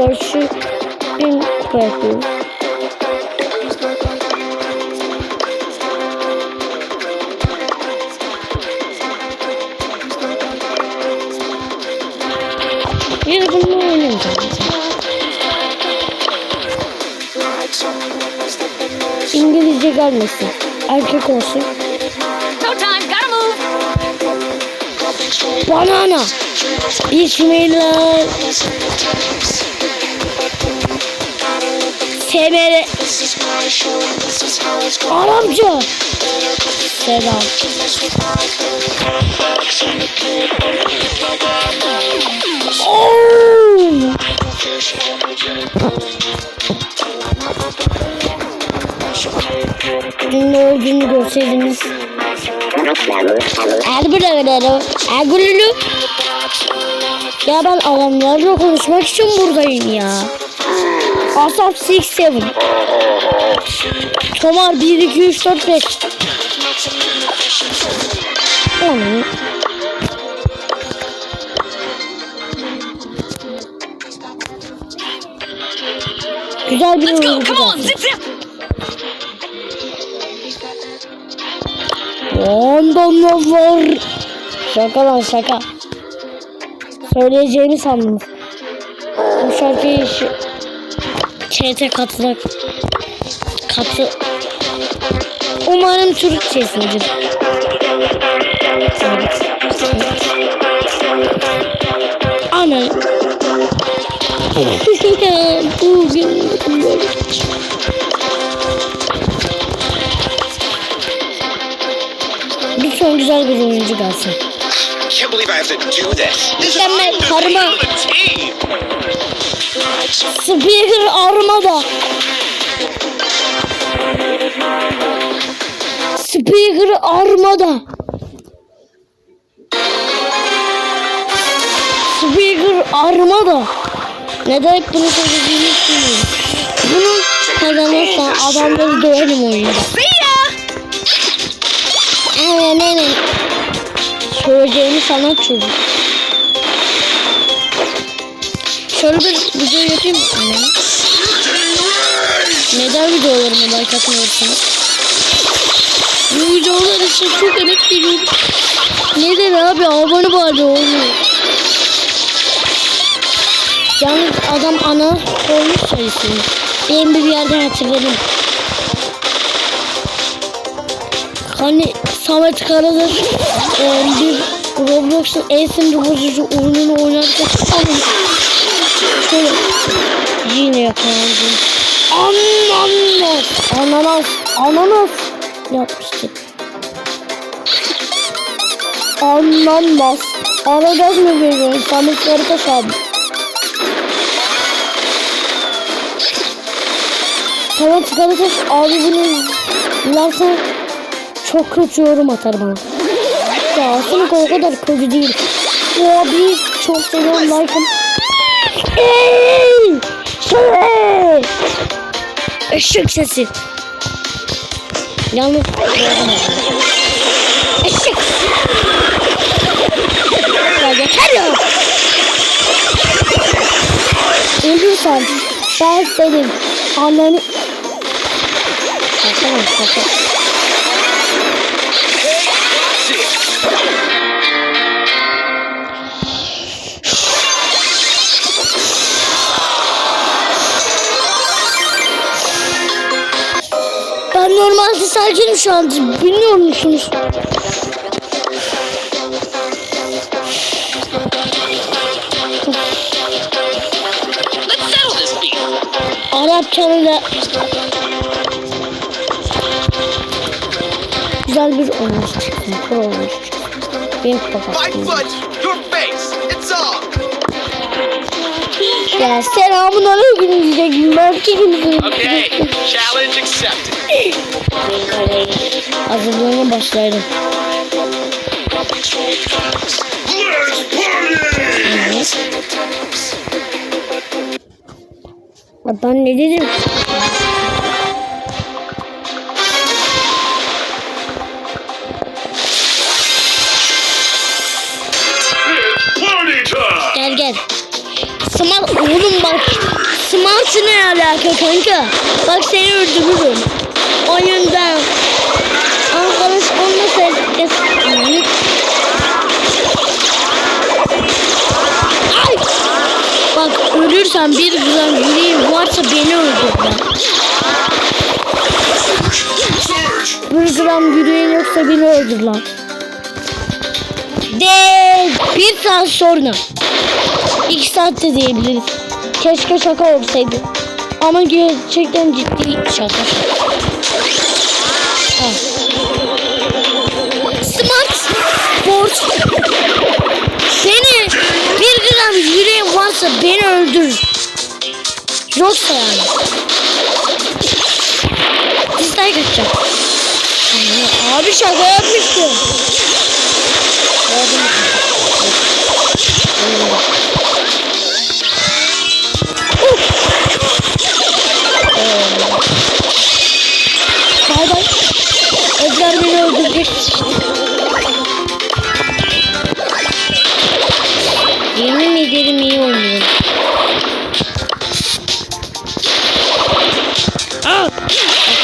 Search'ı bin bırakıyoruz. Yine bunu oynayacağım. İngilizce gelmesin. Erkek olsun. Banana. Bismillah. Semere. Arapça. Selam. Oo! Ne olduğunu görseydiniz. Elbirleri, elbirleri. Ya ben adamlarla konuşmak için buradayım ya. Asap 6 7. Tomar 1 2 3 4 5. Onu. Güzel bir zip. Ondan da var. Şaka lan şaka. Söyleyeceğimi sandınız. Bu şarkıyı şu... Çete katılarak... Katı... Umarım Türkçesindir. Evet. Ana. Bugün... Lütfen güzel bir oyuncu gelsin. Can't believe I have to do this. This is Mükemmel, karma. Speaker Armada. Speaker Armada. Speaker Armada. Neden hep bunu söylediğimi bilmiyorum. Bunu kazanırsa adamları döverim oyunda. See ya. Aynen aynen. Söyleyeceğimi sana çocuk. Şöyle bir video yapayım mı? Aynen. Neden videolarıma like atmıyorsunuz? Bu videolar için çok emek veriyorum. Neden abi abone bari olmuyor. Yalnız adam ana koymuş sayısını. Benim bir yerden hatırladım. Hani Samet Karadır e, bir Roblox'un en sinir bozucu oyununu oynarken Hani şöyle yine yakalandım. Ananas, ananas, ananas yapmıştı. Ananas. Aragaz mı veriyorsun? Samet Karataş abi. Samet Karataş abi bunu izlersen çok kötü yorum atar bana. Ya aslında o kadar kötü değil. Abi çok seviyorum like'ım. Ey! Şey! Eşek sesi. Yalnız Eşek. Ya yeter ya. Ölürsen ben senin anneni... Şaka lan Ben normalde sakinim şu an. Bilmiyor musunuz? Let's settle güzel bir oyuncu çıksın. Pro oyuncu çıksın. Benim kapattım. Ya selamun aleyküm diyecektim. Belki kimse. Okay, challenge accepted. Hazırlığına başlayalım. Ya Ben ne dedim? Alaka kanka? Bak seni öldürürüm. Oyundan. Arkadaş onunla sevgisi. Ay! Bak ölürsen bir gram yüreğim varsa beni öldür lan. Bir gram yüreğin yoksa beni öldür lan. De bir saat sonra. İki saat de diyebiliriz. Keşke şaka olsaydı. Ama gerçekten ciddi şaka. Ha. Smart Sport Beni bir gram yüreğim varsa beni öldür. Yoksa yani. Dislike atacağım. Abi şaka yapmıştım. Bay bay. Edgar beni öldürecek. Yemin ederim iyi oynuyorum.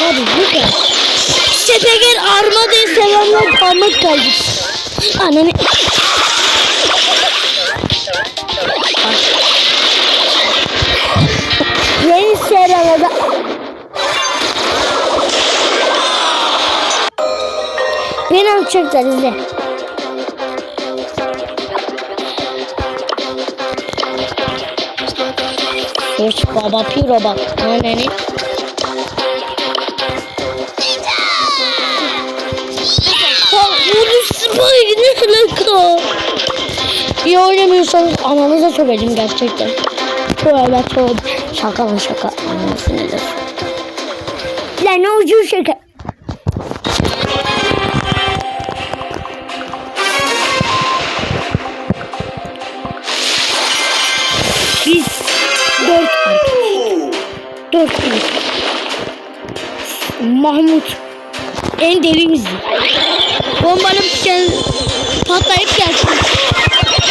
Abi bu kadar. Sepeger arma diye sevenler parmak kaldı. Ananı... Beni alacaklar izle. Geç baba piro bak. Bunu spike ne alaka? İyi oynamıyorsanız ananıza söyleyeyim gerçekten. Tövbe tövbe. Şaka lan şaka. Anasını da. Lan ne ucuz şaka. Mahmut en delimizdi. Bombalıp gel patlayıp gelsin.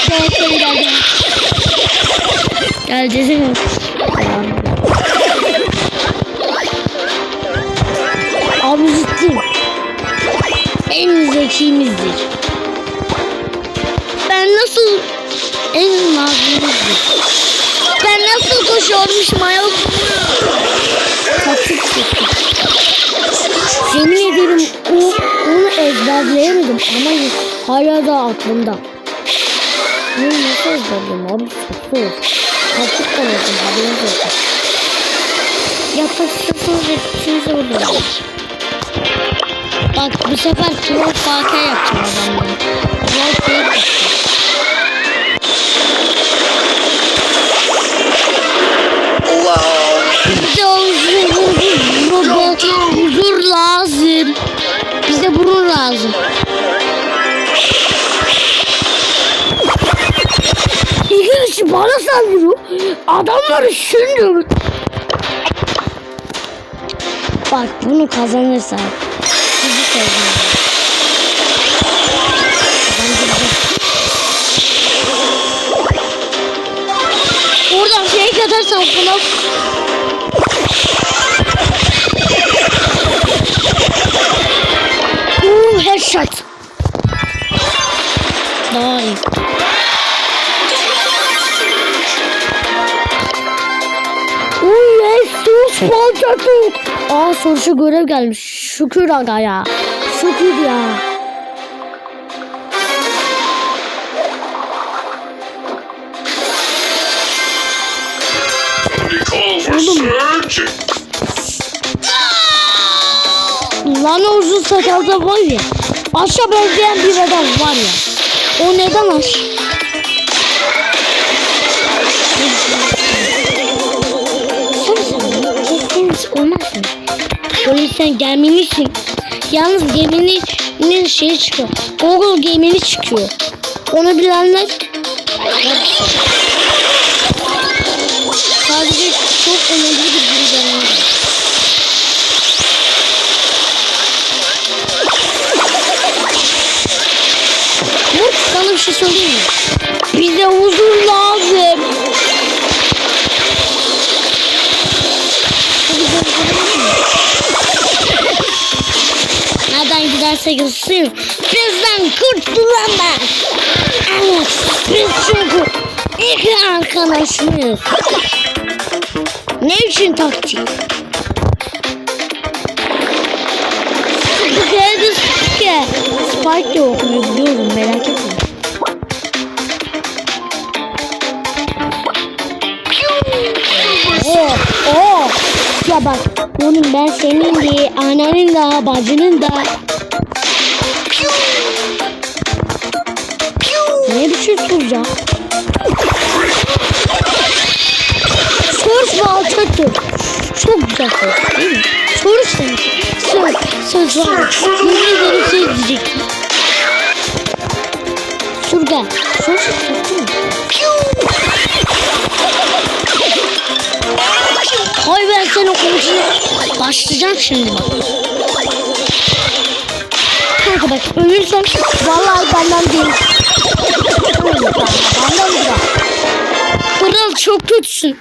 Gelsin geldi. Geleceğiz mi? Abi ciddiyim. En zekimizdir. Ben nasıl en nazlımızdır. Ben nasıl koşuyormuşum ayol. Kaçık çıktı. Yemin ederim o, onu ezberleyemedim ama hala da aklımda. Bunu nasıl ezberleyeyim abi çok zor. Kaçık kalırsın haberiniz olsun. Yapmak istiyorsanız hepsinize öldürürüm. Bak bu sefer troll faka yapacağım adamları. Troll fake yapacağım. Bize huzur, huzur lazım. Bize burun lazım. İki kişi bana saldırıyor. Adamları sündürüyor. Bak bunu kazanırsan sizi seviyorum. Oradan şey katarsan buna Daha iyi. Uuu Jesus Falcatut. Aa sorusu görev gelmiş. Şükür aga ya. Şükür ya. Oğlum. Lan uzun sakalda var ya. Aşağı benzeyen bir adam var ya. O neden aş? Kesin olmaz mı? Şöyle sen gelmemişsin. Yalnız geminin şeyi çıkıyor. Google gemini çıkıyor. Onu bilenler sadece çok önemli bir bilgi şey söyleyeyim mi? Bize huzur lazım. Nereden giderse gitsin. Bizden kurtulamaz. Evet. Biz çünkü ilk arkadaşımız. Ne için taktik? Spike de okunuyor biliyorum merak etme. Ya bak oğlum ben senin de ananın da bacının da Ne biçim soracağım? Soruş ve alçaktır. Çok güzel soruş değil mi? Soruş demiş. Söz, söz var. Yemin ederim söz diyecektim. Surga. Soruş değil Hay ben seni konuşuyor. Başlayacağım şimdi bak. Kanka bak ölürsem vallahi benden değil. Benden değil. Kral çok kötüsün.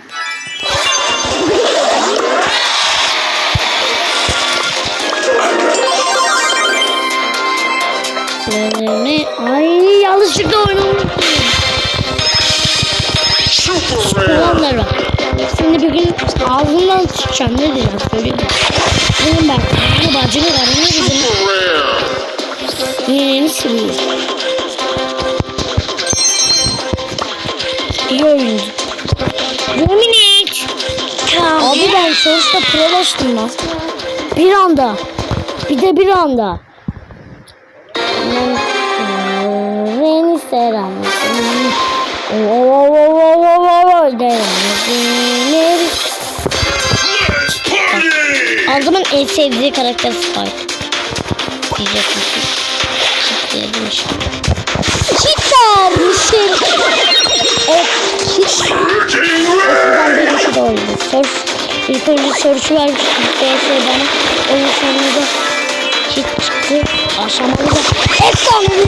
Şimdi bir gün ağzından tutacağım. Ne diyeceğim söyleyeyim. Benim ben. Bu bacını karını bizim. Yeni sürüyor. İyi oyuncu. Dominik. Abi ben sonuçta prolaştım lan. Bir anda. Bir de bir anda. Ben beni selam. Oo oo oo oo oo oo derim. Aldımın en sevdiği karakter Spike. Diyecek misin? Çit demiş. Çit dermişim. Evet, çit. Ben bir kişi de oldu. Sor, ilk önce sorusu vermiştim. DS bana. Onun sonunda çit çıktı. Aşamalı da. Efsane bir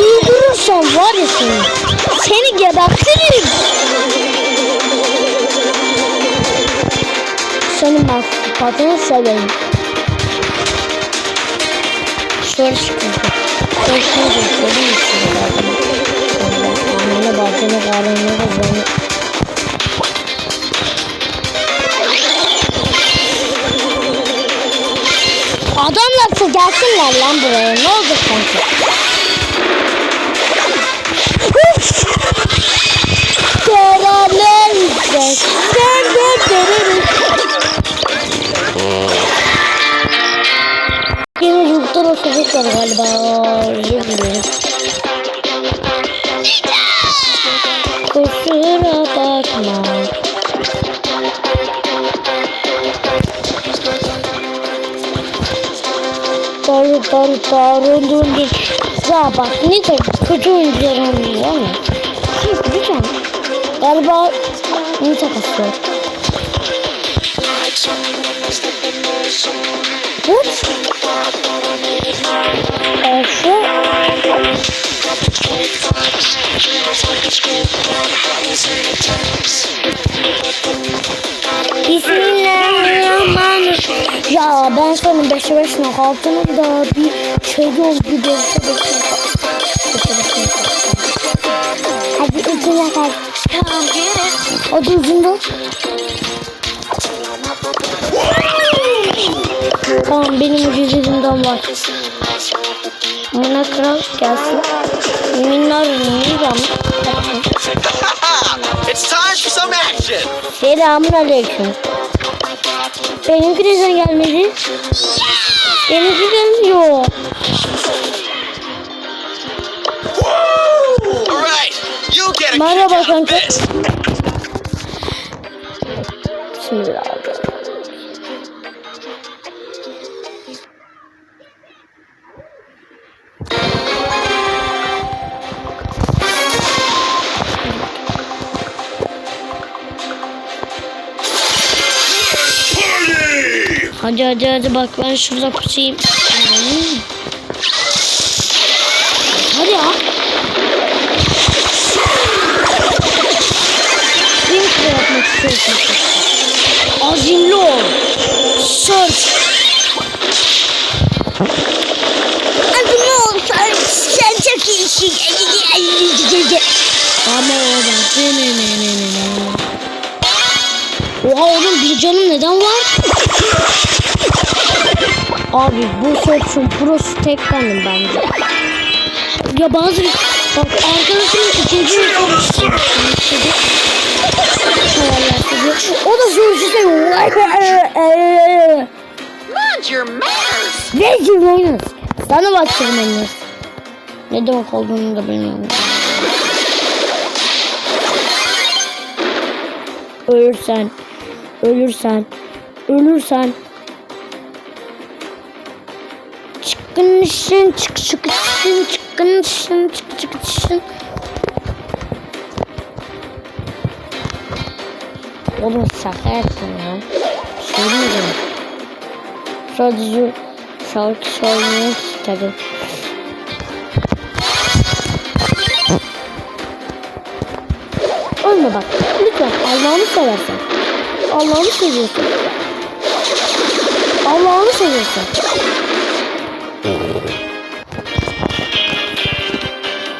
Öldürürsem var ya seni. Seni gebertirim. Ben sıfatını severim. Şöyle çıkıyor. Şöyle çıkıyor. Şöyle çıkıyor. Annene bacını karnını kızını. Adamlarsa gelsinler lan buraya. Ne oldu kanka? Ya bak ne de kötü oyuncular oynuyor ama. Kanka lütfen. Galiba ne takası yok. What? Efe. Bismillahirrahmanirrahim. Ya ben senin 5'e 5 knockout'unun da bir şeyde oldu bir 5'e 5 İkine kal. Hadi ucunda. Tamam benim ucuzumdan var. Bana kral gelsin. Minnar minnar it's time for some action. Selamun aleyküm. Benimki neden gelmedi? Benimki gelmiyor. Merhaba kanka. Şimdi abi. Hadi hadi hadi bak ben şurada pusayım. Hadi ya. Azimli. Search. Azimli. Sen çok iyisin. Ama. Ne ne ne ne ne. Oha oğlum bir canım neden var? Abi bu Search'un prosu tek benim bence. Ya bazı... Bak arkadaşım ikinci... O da sürücü seviyor. Mind your manners. Sana bak cümleniz. Ne demek olduğunu da bilmiyorum. Ölürsen, ölürsen, ölürsen. Çıkınışın, çık çıkışın, çıkınışın, çık çıkışın. Oğlum şaka yaptın lan. Söylemedim. Sadece şarkı söylemek istedim. Ölme bak. Lütfen Allah'ını seversen. Allah'ını seviyorsun. Allah'ını seviyorsun.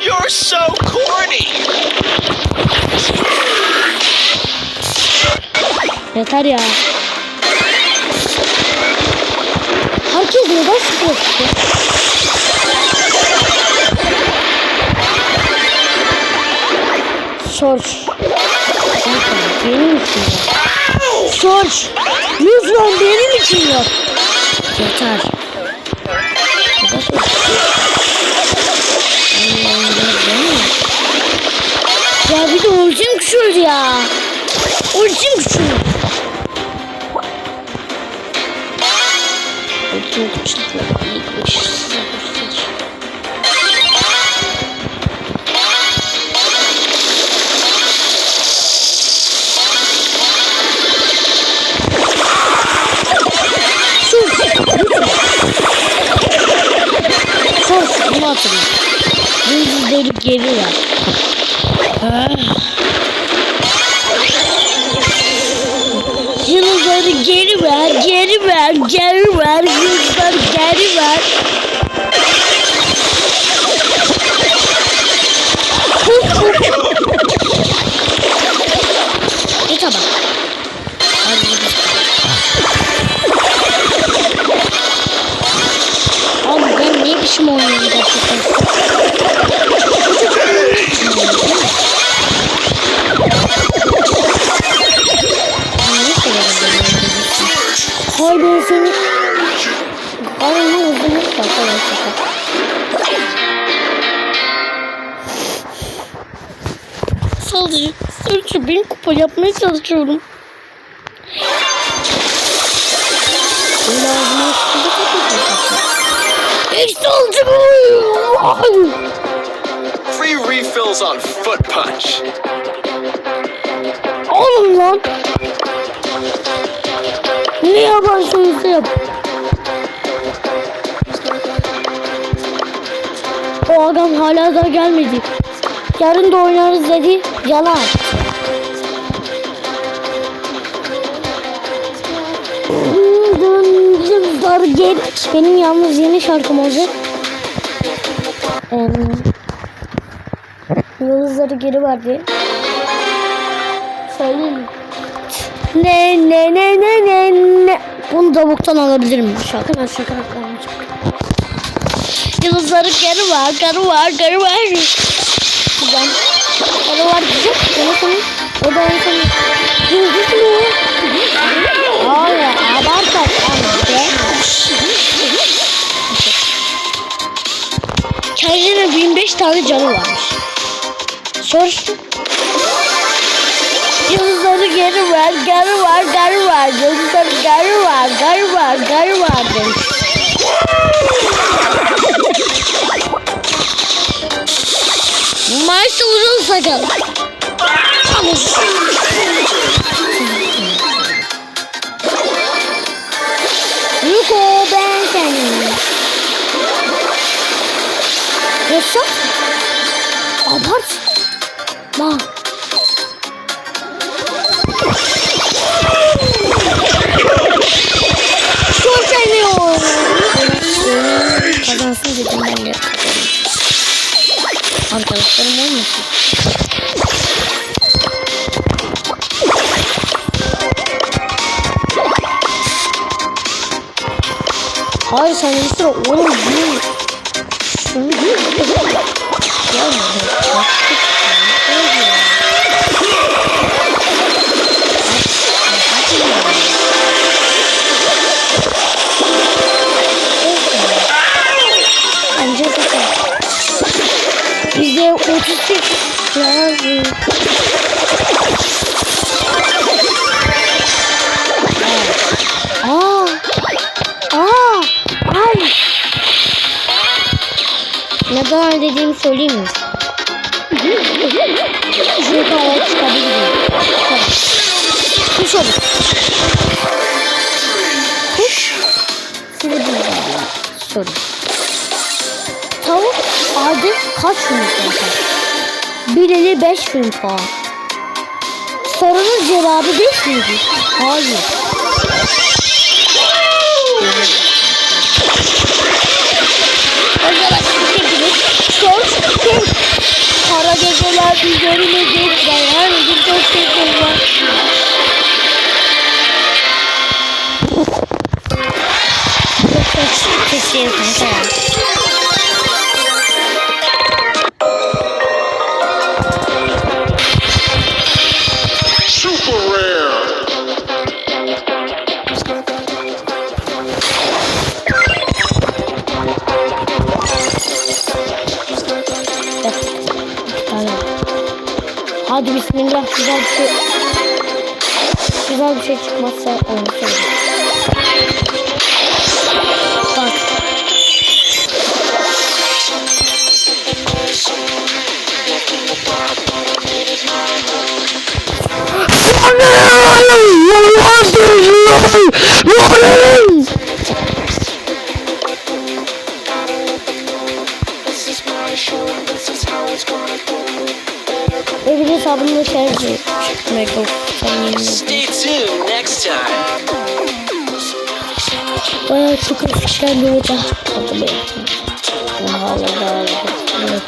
You're so corny. Yeter ya. Herkes neden sıkıyor? Search. Lütfen benim için yap. Search. Lütfen benim için yap. Yeter. Ya bir de ultim küçüldü ya. Ultim küçüldü. Ultim yıldızları geri çalışıyorum. Böyle olacak oyun. Free refills on Foot Punch. Oğlum lan. Ne sözü yap. O adam hala da gelmedi. Yarın da oynarız dedi. Yalan. Yıldızlar gel. Benim yalnız yeni şarkım olacak. Ee, Yıldızları geri verdi. Söyleyeyim? Ne ne ne ne ne ne. Bunu davuktan alabilirim. Şaka lan şaka. Yıldızları geri var, geri var, geri var. Güzel. Geri var diyecek. Onu sonra, o da en son. Yıldız? Hayır, abartak anne. Kendine 1005 tane canı varmış. Soruştum. Yıldızları geri ver, geri ver, geri ver. Yıldızları geri ver, geri ver, geri ver. Maçta uzun sakal. Yaşa. Abart. Bak. Çok seviyorum. Kazansın dedim ben de. Arkadaşlarım olmasın. Hayır sen bir sıra oğlum değil. 38 lazım. Aa! Aa! Ne zaman dediğimi söyleyeyim mi? Şu kadar çıkabilirim. Kuş olur. Kuş. Size bir soru. Ayda kaç yumurta atar? Birili 5 yumurta. Sorunun cevabı 5 miydi? Hayır. Kara geceler üzerimize dayan bir çok sevdim var. Çok çok güzel bir şey. Güzel bir şey çıkmazsa onu söyle. Bak. Evin hesabında tercih çıkmak yok. Sen yemin Stay tuned next time. Bayağı çok eskişen bir hocam çıkmadı be. Hala evet.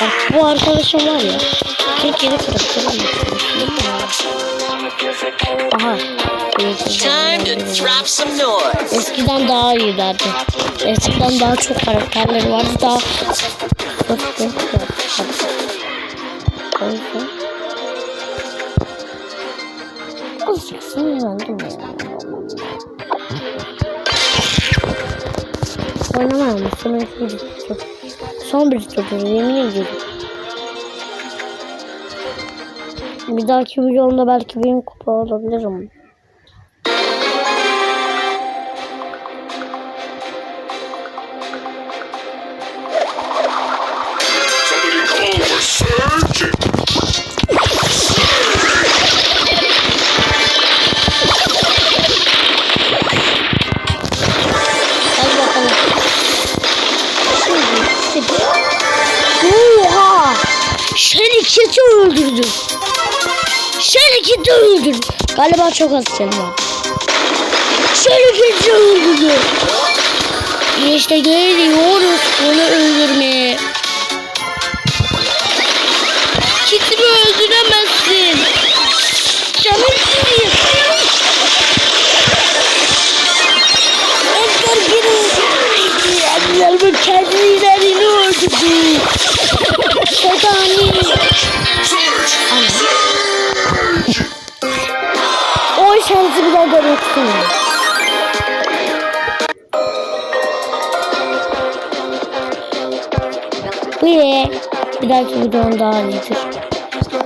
Bak bu arkadaşım var ya. Türkiye'de kırıktırım. Aha. Time to drop some noise. Eskiden daha iyilerdi. Eskiden daha çok karakterleri vardı. Daha... Bak, bak, bak. O yüzden... Azıcık sinirlendim ya. Oynamam mı? Son bir tur. Son bir tur. Yemin ediyorum. Bir dahaki videomda belki benim kupa alabilirim. Öldürdü. Şeriketi öldürdü. Galiba çok az canım var. Şeriketi öldürdü. İşte geliyoruz onu öldürmeye. Kitimi öldüremezsin. Canım gidiyor. Edgar bir öldürdü. bu kendilerini öldürdü. Surge. O şansı görmek istemiyorum. Bu ye. Bir dahaki videom daha iyidir.